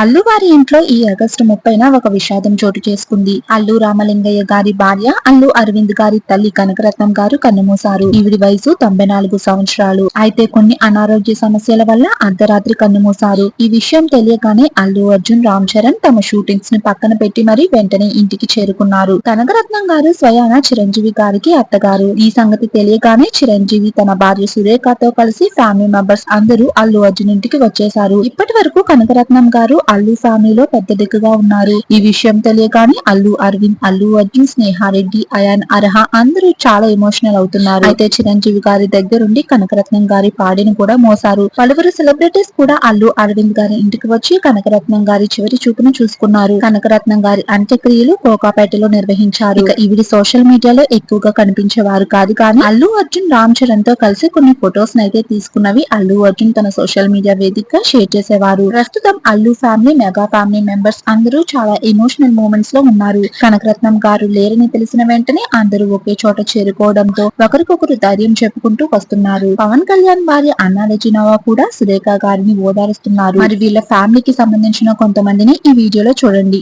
అల్లు వారి ఇంట్లో ఈ ఆగస్టు ముప్పైన ఒక విషాదం చోటు చేసుకుంది. అల్లు రామలింగయ్య గారి భార్య అల్లు అరవింద్ గారి తల్లి కనకరత్నం గారు కన్నుమూశారు. ఈవిడి వయసు తొంభై నాలుగు సంవత్సరాలు. అయితే కొన్ని అనారోగ్య సమస్యల వల్ల అర్ధరాత్రి కన్నుమూశారు. ఈ విషయం తెలియగానే అల్లు అర్జున్ రామ్ చరణ్ తమ షూటింగ్స్ని పక్కన పెట్టి మరీ వెంటనే ఇంటికి చేరుకున్నారు. కనకరత్నం గారు స్వయాన చిరంజీవి గారికి అత్తగారు. ఈ సంగతి తెలియగానే చిరంజీవి తన భార్య సురేఖతో కలిసి ఫ్యామిలీ మెంబర్స్ అందరూ అల్లు అర్జున్ ఇంటికి వచ్చేశారు. ఇప్పటి వరకు కనకరత్నం గారు అల్లు ఫ్యామిలీలో పెద్ద దిక్కుగా ఉన్నారు. ఈ విషయం తెలియగానే అల్లు అరవింద్ అల్లు అర్జున్ స్నేహారెడ్డి అయాన్ అర్హ అందరూ చాలా ఎమోషనల్ అవుతున్నారు. అయితే చిరంజీవి గారి దగ్గరుండి కనకరత్నం గారి పాడిని కూడా మోసారు పలువురు సెలబ్రిటీస్ కూడా అల్లు అరవింద్ గారి ఇంటికి వచ్చి కనకరత్నం గారి చివరి చూపును చూసుకున్నారు. కనకరత్నం గారి అంత్యక్రియలు కోకాపేటలో నిర్వహించారు. ఇక ఈవిడి సోషల్ మీడియాలో ఎక్కువగా కనిపించేవారు కాదు కానీ అల్లు అర్జున్ రామ్ చరణ్తో కలిసి కొన్ని ఫొటోస్ అయితే తీసుకున్నవి అల్లు అర్జున్ తన సోషల్ మీడియా వేదికగా షేర్ చేసేవారు. ప్రస్తుతం Allu family mega family members అందరూ చాలా ఎమోషనల్ మూమెంట్స్లో ఉన్నారు. కనకరత్నం గారు లేరని తెలిసిన వెంటనే అందరూ ఒకే చోట చేరుకోవడంతో ఒకరికొకరు ధైర్యం చెప్పుకుంటూ వస్తున్నారు. పవన్ కళ్యాణ్ భార్య అన్నా లెజినోవా కూడా సురేఖ గారిని ఓదారుస్తున్నారు. మరి వీళ్ళ ఫ్యామిలీకి సంబంధించిన కొంతమందిని ఈ వీడియోలో చూడండి.